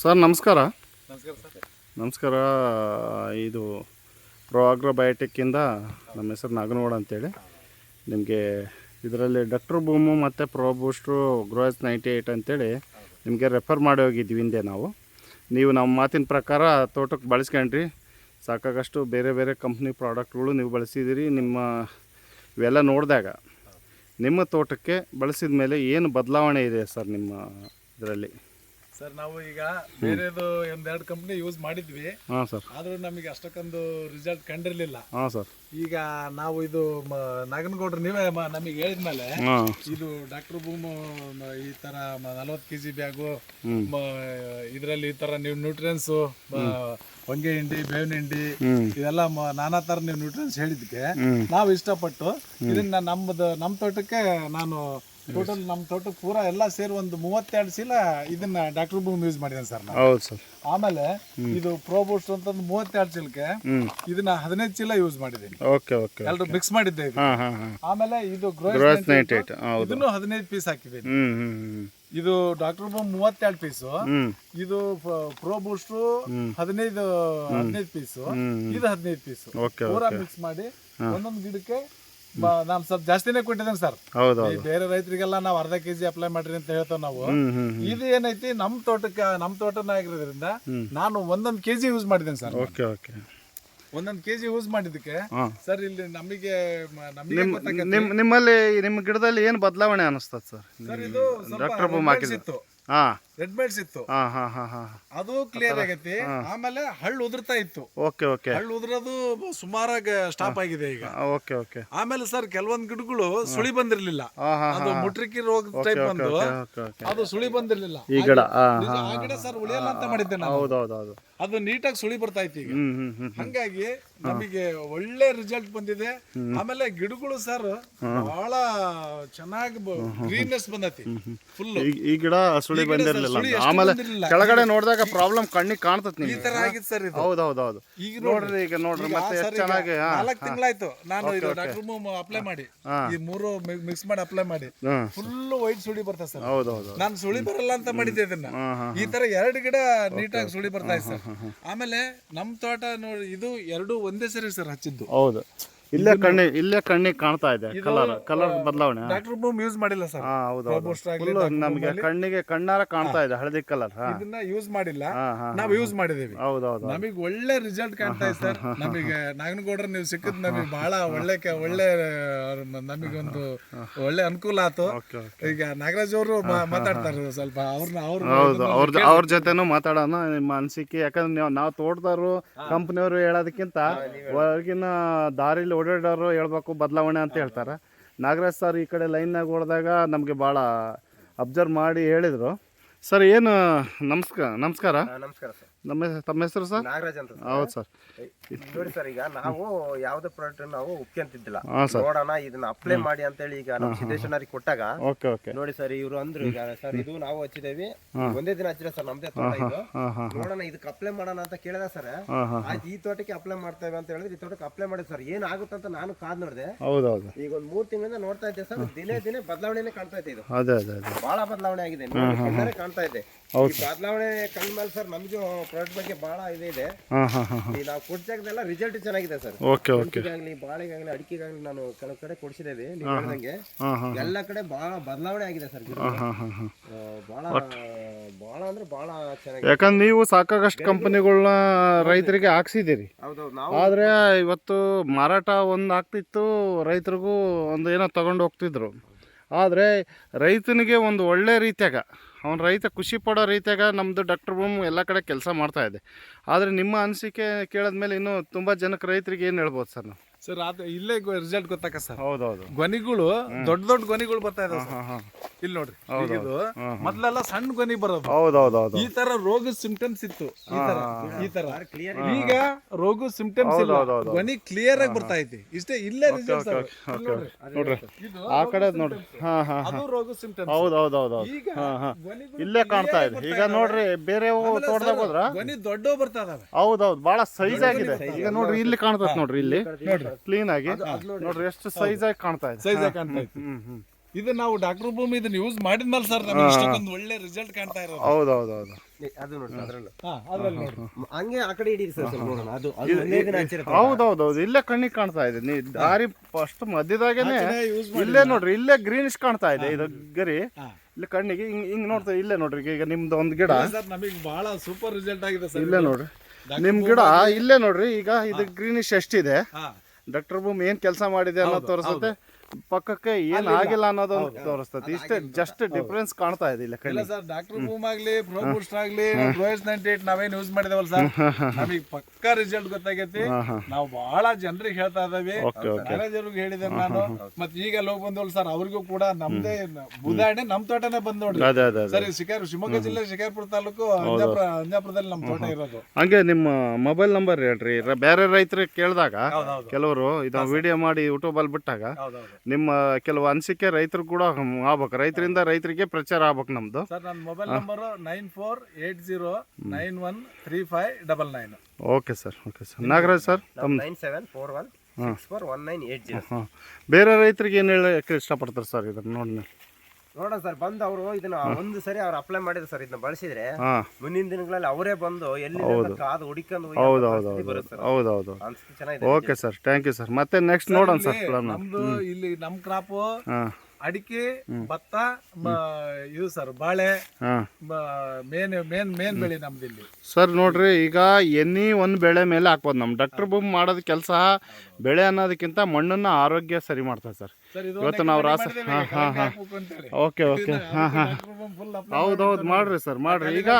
Sir ನಮಸ್ಕಾರ. ನಮಸ್ಕಾರ sir. ನಮಸ್ಕಾರ. ಇದು ಪ್ರೋ ಅಗ್ರೋಬಯೋಟಿಕ್ಕಿಂದ ನಮ್ಮ ಹೆಸರು ನಾಗನಗೌಡ ಅಂತೇಳಿ. ನಿಮಗೆ ಇದರಲ್ಲಿ ಡಾಕ್ಟರ್ ಬೂಮು ಮತ್ತು ಪ್ರೋ ಬೂಸ್ಟ್ರು ಗ್ರೋಯಸ್ ನೈಂಟಿ ಏಯ್ಟ್ ಅಂತೇಳಿ ನಿಮಗೆ ರೆಫರ್ ಮಾಡಿ ಹೋಗಿದ್ವಿ ಹಿಂದೆ ನಾವು. ನೀವು ನಮ್ಮ ಮಾತಿನ ಪ್ರಕಾರ ತೋಟಕ್ಕೆ ಬಳಸ್ಕೊಂಡ್ರಿ. ಸಾಕಾಗಷ್ಟು ಬೇರೆ ಬೇರೆ ಕಂಪ್ನಿ ಪ್ರಾಡಕ್ಟ್ಗಳು ನೀವು ಬಳಸಿದ್ದೀರಿ ನಿಮ್ಮ ಇವೆಲ್ಲ ನೋಡಿದಾಗ ನಿಮ್ಮ ತೋಟಕ್ಕೆ ಬಳಸಿದ ಮೇಲೆ ಏನು ಬದಲಾವಣೆ ಇದೆ ಸರ್ ನಿಮ್ಮ ಇದರಲ್ಲಿ? ಸರ್ ನಾವು ಈಗ ಬೇರೆದು ಒಂದೆರಡು ಕಂಪ್ನಿ ಯೂಸ್ ಮಾಡಿದ್ವಿ. ಹಾಂ ಸರ್. ಆದ್ರೂ ನಮಗೆ ಅಷ್ಟಕ್ಕೊಂದು ರಿಸಲ್ಟ್ ಕಂಡಿರ್ಲಿಲ್ಲ. ಹಾಂ ಸರ್. ಈಗ ನಾವು ಇದು ನಾಗನಗೌಡ್ರು ನೀವೇ ನಮಗೆ ಹೇಳಿದ್ಮೇಲೆ ಇದು ಡಾಕ್ಟರ್ ಭೂಮ ಈ ತರ ನಲವತ್ತು ಕೆ ಜಿ ಬ್ಯಾಗು. ಇದರಲ್ಲಿ ಈ ತರ ನೀವು ನ್ಯೂಟ್ರಿಯನ್ಸ್ ಹೊಂಗೆ ಹಿಂಡಿ ಬೇವಿನ ಹಿಂಡಿ. ಇದೆಲ್ಲ ನಾನಾ ತರ ನೀವು ನ್ಯೂಟ್ರಿಯನ್ಸ್ ಹೇಳಿದ್ಕೆ. ನಾವು ಇಷ್ಟಪಟ್ಟು ಇದನ್ನ ನಮ್ಮದು ನಮ್ಮ ತೋಟಕ್ಕೆ ನಾನು ಟೋಟಲ್ ನಮ್ಮ ತೋಟಕ್ಕೆ ಪೂರಾ ಎಲ್ಲ ಸೇರಿ ಒಂದು ಮೂವತ್ತೆರಡು ಚೀಲ ಇದನ್ನ ಡಾಕ್ಟರ್ ಬೂಮ್ ಯೂಸ್ ಮಾಡಿದೆ ಸರ್ ನಾನು ಹೌದು ಸರ್. ಆಮೇಲೆ ಇದು ಪ್ರೋ ಅಂತ ಮೂವತ್ತೆರಡು ಚೀಲಕ್ಕೆ ಇದನ್ನ ಹದಿನೈದು ಚೀಲ ಯೂಸ್ ಮಾಡಿದ್ದೀನಿ. ಓಕೆ ಮಿಕ್ಸ್ ಮಾಡಿದ್ದೆ ಆಮೇಲೆ ಇದು ಗ್ರೋಸ್ ನೈಂಟಿ ಇದನ್ನು ಹದಿನೈದು ಪೀಸ್ ಹಾಕಿದ್ದೀನಿ. ಇದು ಡಾಕ್ಟರ್ ಬೂಮ್ ಮೂವತ್ತೆರಡು ಪೀಸು ಇದು ಪ್ರೋ ಬೂಸ್ಟ್ರು ಹದಿನೈದು ಹದಿನೈದು ಪೀಸು ಇದು ಹದಿನೈದು ಪೀಸು ಪೂರಾ ಮಿಕ್ಸ್ ಮಾಡಿ ಒಂದೊಂದು ಗಿಡಕ್ಕೆ ನಾನು ಸ್ವಲ್ಪ ಜಾಸ್ತಿನೇ ಕೊಟ್ಟಿದ್ದೇನೆ ಸರ್. ಹೌದು ಈ ಬೇರೆ ರೈತರಿಗೆಲ್ಲ ನಾವು ಅರ್ಧ ಕೆಜಿ ಅಪ್ಲೈ ಮಾಡ್ರಿ ಅಂತ ಹೇಳ್ತೇವೆ ನಾವು. ಇದು ಏನೈತಿ ನಮ್ ತೋಟಕ್ಕೆ ನಮ್ ತೋಟನ ಆಗಿರೋದ್ರಿಂದ ನಾನು ಒಂದೊಂದು ಕೆಜಿ ಯೂಸ್ ಮಾಡಿದ್ದೇನೆ ಸರ್. Okay okay. ಒಂದೊಂದು ಕೆಜಿ ಯೂಸ್ ಮಾಡಿದಕ್ಕೆ ಸರ್ ಇಲ್ಲಿ ನಮಗೆ ನಿಮ್ಮಲ್ಲಿ ನಿಮ್ಮ ಗಿಡದಲ್ಲಿ ಏನು ಬದಲಾವಣೆ ಅನಿಸ್ತದೆ ಸರ್? ಡಾಕ್ಟರ್ ಇತ್ತು ರೆಡ್ ಬೆಡ್ಸ್ ಇತ್ತು. ಹಾಂ ಹಾಂ ಹಾಂ ಹಾಂ. ಅದು ಕ್ಲಿಯರ್ ಆಗೈತಿ. ಆಮೇಲೆ ಹಳ್ಳು ಉದುರ್ತಾ ಇತ್ತು. Okay okay. ಹಳ್ಳು ಉದುರೋದು ಸುಮಾರಾಗಿ ಸ್ಟಾಪ್ ಆಗಿದೆ ಈಗ. Okay okay. ಆಮೇಲೆ ಸರ್ ಕೆಲವೊಂದು ಗಿಡಗಳು ಸುಳಿ ಬಂದಿರ್ಲಿಲ್ಲ. ಅದು ಮುಟ್ರಿಕಿ ರೋಗ ಟೈಪ್ ಬಂದು ಅದು ಸುಳಿ ಬಂದಿರ್ಲಿಲ್ಲ. ಈ ಗಿಡ ಆ ಗಿಡ ಸರ್ ಉಳಿಯಲ್ಲ ಅಂತ ಮಾಡಿದ್ದೆ ನಾನು. ಹೌದು ಹೌದು ಹೌದು ಅದು ನೀಟಾಗಿ ಸುಳಿ ಬರ್ತಾ ಇತ್ತು ಈಗ. ಹಂಗಾಗಿ ನಮಗೆ ಒಳ್ಳೆ ರಿಸಲ್ಟ್ ಬಂದಿದೆ. ಆಮೇಲೆ ಗಿಡಗಳು ಸರ್ ಬಹಳ ಚೆನ್ನಾಗಿ ಗ್ರೀನ್ನೆಸ್ ಬಂದೈತಿ. ಫುಲ್ ಈ ಗಿಡ ಸುಳಿ ಬಂದಿರಲಿಲ್ಲ ಆಮೇಲೆ ಕೆಳಗಡೆ ನೋಡಿದಾಗ ಪ್ರಾಬ್ಲಮ್ ಕಣ್ಣಿಗೆ ಕಾಣ್ತದೆ ಈ ತರ ಆಗಿತ್ತು ಸರ್ ಇದು. ಹೌದು ಹೌದು ಹೌದು ಈಗ ನೋಡ್ರಿ. ಈಗ ನೋಡ್ರಿ ಮತ್ತೆ ಚೆನ್ನಾಗಿ ನಾಲ್ಕು ತಿಂಗಳಾಯ್ತು ನಾನು ಇದು ಡಾಕ್ಟರ್ ಮೂಮ್ ಅಪ್ಲೈ ಮಾಡಿ. ಈ ಮೂರು ಮಿಕ್ಸ್ ಮಾಡಿ ಅಪ್ಲೈ ಮಾಡಿ. ಫುಲ್ ವೈಟ್ ಸುಳಿ ಬರ್ತಾ ಸರ್ ಹೌದು ಹೌದು ನಾನು ಸುಳಿ ಬರಲ್ಲ ಅಂತ ಮಾಡಿದ್ದೆ ಇದನ್ನ. ಈ ತರ ಎರಡು ಗಿಡ ನೀಟಾಗಿ ಸುಳಿ ಬರ್ತಾ ಇದೆ ಸರ್ ಆಮೇಲೆ ನಮ್ಮ ತೋಟ ನೋಡಿ ಇದು ಎರಡು ಒಂದೇ ಸರಿ ಸರ್ ಹಚ್ಚಿದ್ದು. ಹೌದು. ಇಲ್ಲೇ ಕಣ್ಣಿ ಇಲ್ಲೇ ಕಣ್ಣಿಗೆ ಕಾಣ್ತಾ ಇದೆ ಕಲರ್ ಕಲರ್ ಬದಲಾವಣೆ ಡಾಕ್ಟರ್ ಬೂಮ್ ಯೂಸ್ ಮಾಡಿಲ್ಲ ಸರ್. ಹಾ ಹೌದು ಹೌದು. ಫುಲ್ ನಮಗೆ ಕಣ್ಣಿಗೆ ಕಣ್ಣಾರ ಕಾಣ್ತಾ ಇದೆ ಹಳದಿ ಕಲರ್ ಇದನ್ನ ಯೂಸ್ ಮಾಡಿಲ್ಲ. ನಾವು ಯೂಸ್ ಮಾಡಿದೀವಿ. ಹೌದು ಹೌದು ನಮಗೆ ಒಳ್ಳೆ ರಿಸಲ್ಟ್ ಕಾಣ್ತಾ ಇದೆ ಸರ್. ನಮಗೆ ನಾಗನಗೌಡ್ರ ನೀವು ಸಿಕ್ಕಿದ್ ನಮಗೆ ಬಹಳ ಒಳ್ಳೆ ಒಳ್ಳೆ ನಮಗೊಂದು ಒಳ್ಳೆ ಅನುಕೂಲ ಆಯ್ತು ಈಗ ನಾಗರಾಜ್ ಅವರು ಮಾತಾಡ್ತಾರೆ ಸ್ವಲ್ಪ. ಅವ್ರನ್ನ ಅವ್ರ ಹೌದು ಅವ್ರದ್ದು ಅವ್ರ ಜೊತೆನೂ ಮಾತಾಡೋಣ ನಿಮ್ಮ ಅನಿಸಿಕೆ. ಯಾಕಂದ್ರೆ ನೀವು ನಾವು ತೋಟದವರು ಕಂಪ್ನಿಯವರು ಹೇಳೋದಕ್ಕಿಂತ ಹೊರಗಿನ ದಾರಿಲಿ ಓಡಾಡೋರು ಹೇಳ್ಬೇಕು, ಬದಲಾವಣೆ ಅಂತ ಹೇಳ್ತಾರೆ. ನಾಗರಾಜ್ ಸರ್ ಈ ಕಡೆ ಲೈನ್ನಾಗ ಹೊಡೆದಾಗ ನಮಗೆ ಭಾಳ ಅಬ್ಸರ್ವ್ ಮಾಡಿ ಹೇಳಿದರು. ಸರ್, ಏನು ನಮಸ್ಕಾರ ನಮಸ್ಕಾರ. ನಮಸ್ಕಾರ ಸರ್. ನಮ್ಮ ತಮ್ಮ ಹೆಸರು ಸರ್? ನಾಗರಾಜ್ ಅಂತ ಸರ್. ಹೌದು ಸರ್. ನೋಡಿ ಸರ್ ಈಗ ನಾವು ಯಾವ್ದೇ ಪ್ರಾಡಕ್ಟ್ ನಾವು ಒಪ್ಕೊಂತಿದ್ದಿಲ್ಲ ಹಾಂ ಸರ್. ನೋಡೋಣ ಇದನ್ನ ಅಪ್ಲೈ ಮಾಡಿ ಅಂತ ಹೇಳಿ ಈಗ ನಮ್ಮ ಸಿದ್ದೇಶ್ವರಿ ಕೊಟ್ಟಾಗ ಓಕೆ ಓಕೆ. ನೋಡಿ ಸರ್ ಇವರು ಅಂದ್ರು ಈಗ ಸರ್ ಇದು ನಾವು ಹಚ್ಚಿದೇವಿ ಒಂದೇ ದಿನ ಹಚ್ಚಿರ ಸರ್ ನಮ್ದೇ ತೋಟ ಇದು. ಹಾಂ ಹಾಂ ನೋಡೋಣ ಇದಕ್ಕೆ ಅಪ್ಲೈ ಮಾಡೋಣ ಅಂತ ಕೇಳಿದ ಸರ್. ಹಾಂ ಹಾಂ ಆಯ್ತು ಈ ತೋಟಕ್ಕೆ ಅಪ್ಲೈ ಮಾಡ್ತೇವೆ ಅಂತ ಹೇಳಿದ್ರೆ ಈ ತೋಟಕ್ಕೆ ಅಪ್ಲೈ ಮಾಡಿ ಸರ್. ಏನಾಗುತ್ತೆ ಅಂತ ನಾನು ಕಾದ್ ನೋಡಿದೆ. ಹೌದು ಹೌದು. ಈಗ ಒಂದ್ ಮೂರ್ ತಿಂಗಳಿಂದ ನೋಡ್ತಾ ಇದ್ದೆ ಸರ್ ದಿನೇ ದಿನೇ ಬದಲಾವಣೆನೇ ಕಾಣ್ತಾ ಇದೆ ಇದು. ಅದೇ ಅದೇ ಅದೇ. ಬಹಳ ಬದಲಾವಣೆ ಆಗಿದೆ. ನೋಡಿ, ಕಣ್ಣಾರೆ ಕಾಣ್ತಾ ಇದೆ. ಈ ಬದಲಾವಣೆ ಕಂಡ ಮೇಲೆ ಸರ್ ನಮಗೂ ಪ್ರಾಡಕ್ಟ್ ಬಗ್ಗೆ ಬಹಳ ಇದೆ ಇದೆ. ಹಾಂ ಹಾಂ ಹಾಂ ಹಾಂ. ಈ ನಾವು ಕೊಡ್ಸಾಗದೆಲ್ಲ ರಿಸಲ್ಟ್ ಚೆನ್ನಾಗಿದೆ ಸರ್. ಓಕೆ ಓಕೆ ಆಗಲಿ ಬಾಳೆಗಾಗಲಿ ಅಡಿಕೆಗಾಗಲಿ ನಾನು ಕೆಲವು ಕಡೆ ಕೊಡ್ಸಿದ್ದೇವೆ ನೀವು ಹೇಳ್ದಂಗೆ. ಹಾಂ ಹಾಂ ಎಲ್ಲ ಕಡೆ ಬಹಳ ಬದಲಾವಣೆ ಆಗಿದೆ ಸರ್ ಗಿಡ ಹಾಂ ಹಾಂ ಹಾಂ. ಆ, ಬಹಳ ಬಹಳ ಅಂದ್ರೆ ಬಹಳ ಚೆನ್ನಾಗಿದೆ. ಯಾಕಂದ್ರೆ ನೀವು ಸಾಕಾಗಷ್ಟು ಕಂಪನಿಗಳನ್ನ ರೈತರಿಗೆ ಹಾಕ್ಸಿದ್ದೀರಿ. ಹೌದೌದು ನಾವು ಆದರೆ ಇವತ್ತು ಮಾರಾಟ ಒಂದು ಆಗ್ತಿತ್ತು ರೈತರಿಗೂ ಒಂದು ಏನೋ ತಗೊಂಡು ಹೋಗ್ತಿದ್ರು. ಆದರೆ ರೈತನಿಗೆ ಒಂದು ಒಳ್ಳೆ ರೀತಿಯಾಗ ಅವನ ರೈತ ಖುಷಿ ಪಡೋ ರೀತಿಯಾಗ ನಮ್ಮದು ಡಾಕ್ಟರ್ ಬೂಮ್ ಎಲ್ಲ ಕಡೆ ಕೆಲಸ ಮಾಡ್ತಾ ಇದೆ. ಆದರೆ ನಿಮ್ಮ ಅನಿಸಿಕೆ ಕೇಳಿದ್ಮೇಲೆ ಇನ್ನೂ ತುಂಬ ಜನಕ್ಕೆ ರೈತರಿಗೆ ಏನು ಹೇಳ್ಬೋದು ಸರ್ ನಾವು? ಸರ್ ಅದು ಇಲ್ಲೇ ರಿಸಲ್ಟ್ ಗೊತ್ತಾಕ ಸರ್. ಹೌದೌದು. ಗೊನಿಗಳು ದೊಡ್ಡ ದೊಡ್ಡ ಗೊನಿಗಳು ಬರ್ತಾ ಇದಾವೆ ಸರ್. ಹಾಂ ಹಾಂ. ಇಲ್ಲಿ ನೋಡ್ರಿ ಇದು ಮೊದ್ಲೆಲ್ಲ ಸಣ್ಣ ಗೊನಿ ಬರೋದು. ಹೌದೌದೌದು. ಈ ತರ ರೋಗದ ಸಿಂಪ್ಟಮ್ಸ್ ಇತ್ತು. ಈ ತರ ಈ ತರ. ಕ್ಲಿಯರ್ ಈಗ ರೋಗ ಸಿಂಪ್ಟಮ್ಸ್ ಇಲ್ಲ. ಧ್ವನಿ ಕ್ಲಿಯರ್ ಆಗಿ ಬರ್ತಾ ಐತಿ. ಇಷ್ಟೇ ಇಲ್ಲೇ ರಿಸಲ್ಟ್ ನೋಡ್ರಿ. ಆ ಕಡೆ ನೋಡ್ರಿ. ಹಾ ಹಾ ಅದು ಸಿಂಪ್ಟಮ್ಸ್ ಹೌದೌದೌದು. ಹಾಂ ಇಲ್ಲೇ ಕಾಣ್ತಾ ಇದೆ. ಈಗ ನೋಡ್ರಿ ಬೇರೆ ತೋಟದಾಗ ಹೋದ್ರ? ಧ್ವನಿ ದೊಡ್ಡ ಬರ್ತಾ ಇದಾವೆ. ಹೌದೌದು. ಬಹಳ ಸೈಜ್ ಆಗಿದೆ. ಈಗ ನೋಡ್ರಿ ಇಲ್ಲಿ ಕಾಣ್ತದೆ ನೋಡ್ರಿ ಇಲ್ಲಿ. ಕ್ಲೀನ್ ಆಗಿ. ನೋಡ್ರಿ. ಎಷ್ಟು ಸೈಜ್ ಆಗಿ ಕಾಣ್ತಾ ಇದೆ. ಸೈಜ್ ಆಗಿ ಕಾಣ್ತಾ ಇದೆ ಹ್ಮ್ ಹ್ಮ್. ಇದು ನಾವು ಡಾಕ್ಟರ್ ಭೂಮಿ ಇದನ್ನ ಯೂಸ್ ಮಾಡಿದ್ಮೇಲೆ ಸರ್ ನಮಗೆ ಇಷ್ಟಕ್ಕೊಂದು ಒಳ್ಳೆ ರಿಸಲ್ಟ್ ಕಾಣ್ತಾ ಇರೋದು. ಹೌದು ಹೌದು ಹೌದು ಅದು ನೋಡಿ ಅದ್ರಲ್ಲೂ. ಹಾ ಅದ್ರಲ್ಲಿ ನೋಡಿ. ಹಂಗೆ ಆ ಕಡೆ ಹಿಡೀರಿ ಸರ್ ಸ್ವಲ್ಪ ನೋಡೋಣ. ಅದು ಅದು ಹೌದು ಹೌದು ಹೌದು ಇಲ್ಲೇ ಕಣ್ಣಿಗೆ ಕಾಣ್ತಾ ಇದೆ. ನೀ ದಾರಿ ಫಸ್ಟ್ ಮಧ್ಯದಾಗೇನೆ ಯೂಸ್ ಇಲ್ಲೇ ನೋಡ್ರಿ ಇಲ್ಲೇ ಗ್ರೀನಿಶ್ ಕಾಣ್ತಾ ಇದೆ. ಇದು ಗರಿ. ಇಲ್ಲಿ ಕಣ್ಣಿಗೆ ಹಿಂಗ್ ಹಿಂಗ್ ನೋಡ್ತಾ ಇಲ್ಲೇ ನೋಡ್ರಿ ಈಗ ನಿಮ್ದು ಒಂದು ಗಿಡ. ಸರ್ ನಮಗೆ ಬಹಳ ಸೂಪರ್ ರಿಸಲ್ಟ್ ಆಗಿದೆ ಸರ್ ಇಲ್ಲೇ ನೋಡ್ರಿ. ನಿಮ್ ಗಿಡ ಇಲ್ಲೇ ನೋಡ್ರಿ ಈಗ ಇದು ಗ್ರೀನಿಶ್ ಎಷ್ಟಿದೆ? ಹಾ. ಡಾಕ್ಟರ್ ಭೂಮಿ ಏನ್ ಕೆಲಸ ಮಾಡಿದೆ ಅನ್ನೋ ತೋರಿಸುತ್ತೆ. ಪಕ್ಕಕ್ಕೆ ಏನ್ ಆಗಿಲ್ಲ ಅನ್ನೋದು ತೋರಿಸ್ತದೆ. ಇಷ್ಟೇ ಜಸ್ಟ್ ಡಿಫ್ರೆನ್ಸ್ ಕಾಣ್ತಾ ಇದೆ ಇಲ್ಲ ಇಲ್ಲ ಸರ್ ಡಾಕ್ಟರ್ ಬೂಮ್ ಆಗ್ಲಿ ಪ್ರೋ ಬೂಸ್ಟ್ ಆಗ್ಲಿ ಪ್ರೋಯಸ್ ನೈಂಟಿ ಏಟ್ ನಾವೇನ್ ಯೂಸ್ ಮಾಡಿದವಲ್ಲ ಸರ್? ನಮಗೆ ಪಕ್ಕಾ ರಿಸಲ್ಟ್ ಗೊತ್ತಾಗೈತಿ. ನಾವು ಬಹಳ ಜನರಿಗೆ ಹೇಳ್ತಾ ಇದಾವೆ ಮ್ಯಾನೇಜರ್ಗೆ ಹೇಳಿದೆ ನಾನು. ಮತ್ತೆ ಈಗ ಹೋಗಿ ಬಂದವಲ್ಲ ಸರ್ ಅವ್ರಿಗೂ ಕೂಡ ನಮ್ದೇ ಉದಾಹರಣೆ ನಮ್ ತೋಟನೇ ಬಂದ್ ಅದೇ ಸರಿ ಶಿಕಾರ್ ಶಿವಮೊಗ್ಗ ಜಿಲ್ಲೆ ಶಿಕಾರ್ಪುರ ತಾಲೂಕು ಅಂಜಾಪುರ ಅಂಜಾಪುರದಲ್ಲಿ ನಮ್ ತೋಟ ಇರೋದು. ಹಂಗೆ ನಿಮ್ಮ ಮೊಬೈಲ್ ನಂಬರ್ ಹೇಳ್ರಿ. ಬೇರೆ ರೈತರಿಗೆ ಕೇಳಿದಾಗ ಕೆಲವರು ಇದನ್ನ ವಿಡಿಯೋ ಮಾಡಿ ಯೂಟ್ಯೂಬ್ ಅಲ್ಲಿ ಬಿಟ್ಟಾಗ ನಿಮ್ಮ ಕೆಲವು ಅನಿಸಿಕೆ ರೈತರು ಕೂಡ ಆಗ್ಬೇಕು. ರೈತರಿಂದ ರೈತರಿಗೆ ಪ್ರಚಾರ ಆಗ್ಬೇಕು ನಮ್ದು. ಸರ್ ನನ್ನ mobile number nine four eight zero nine one three five double nine okay sir okay sir. Nagaraj sir ತಮ್ಮ nine seven four one six four one nine eight zero ಹಾಂ ಬೇರೆ ರೈತರಿಗೆ ಏನು ಹೇಳಕ್ಕೆ ಇಷ್ಟಪಡ್ತಾರೆ ಸರ್ ಇದನ್ನು ನೋಡಿ ನೋಡೋಣ ಸರ್ ಬಂದು ಅವರು ಇದನ್ನ ಒಂದು ಸರಿ ಅವ್ರು ಅಪ್ಲೈ ಮಾಡಿದ್ರು ಸರ್ ಇದನ್ನ ಬಳಸಿದ್ರೆ ಹಾಂ. ಮುಂದಿನ ದಿನಗಳಲ್ಲಿ ಅವರೇ ಬಂದು ಎಲ್ಲಿ ಕಾದು ಹುಡುಕೊಂಡು ಹೌದು ಹೌದು ಹೌದು ಬರುತ್ತೆ ಸರ್. ಹೌದು ಹೌದು. ಅನ್ಸುತ್ತೆ ಚೆನ್ನಾಗಿದೆ. Okay sir thank you sir ಮತ್ತೆ ನೆಕ್ಸ್ಟ್ ನೋಡೋಣ ಸರ್ ಪ್ಲಾನ್ ನಮ್ದು ಇಲ್ಲಿ ನಮ್ ಕ್ರಾಪ್ ಹಾಂ. ಅಡಿಕೆ ಭತ್ತ ಮ- ಇದು ಸರ್ ಬಾಳೆ ಹಾಂ. ಮೇನ್ ಮೇನ್ ಮೇನ್ ಬೆಳೆ ನಮ್ದು ಇಲ್ಲಿ. ಸರ್ ನೋಡ್ರಿ ಈಗ ಎನಿ ಒಂದು ಬೆಳೆ ಮೇಲೆ ಹಾಕ್ಬೋದು. ನಮ್ಮ ಡಾಕ್ಟರ್ ಬೂಮ್ ಮಾಡೋದು ಕೆಲಸ ಬೆಳೆ ಅನ್ನೋದಕ್ಕಿಂತ ಮಣ್ಣನ್ನ ಆರೋಗ್ಯ ಸರಿ ಮಾಡ್ತಾರೆ ಸರ್ ಇವತ್ತು ನಾವು ರಾಸ ಹಾಂ ಹಾಂ ಹಾಂ. Okay okay. ಹಾಂ ಹಾಂ. ಹೌದು ಹೌದು ಮಾಡ್ರಿ ಸರ್ ಮಾಡ್ರಿ. ಈಗ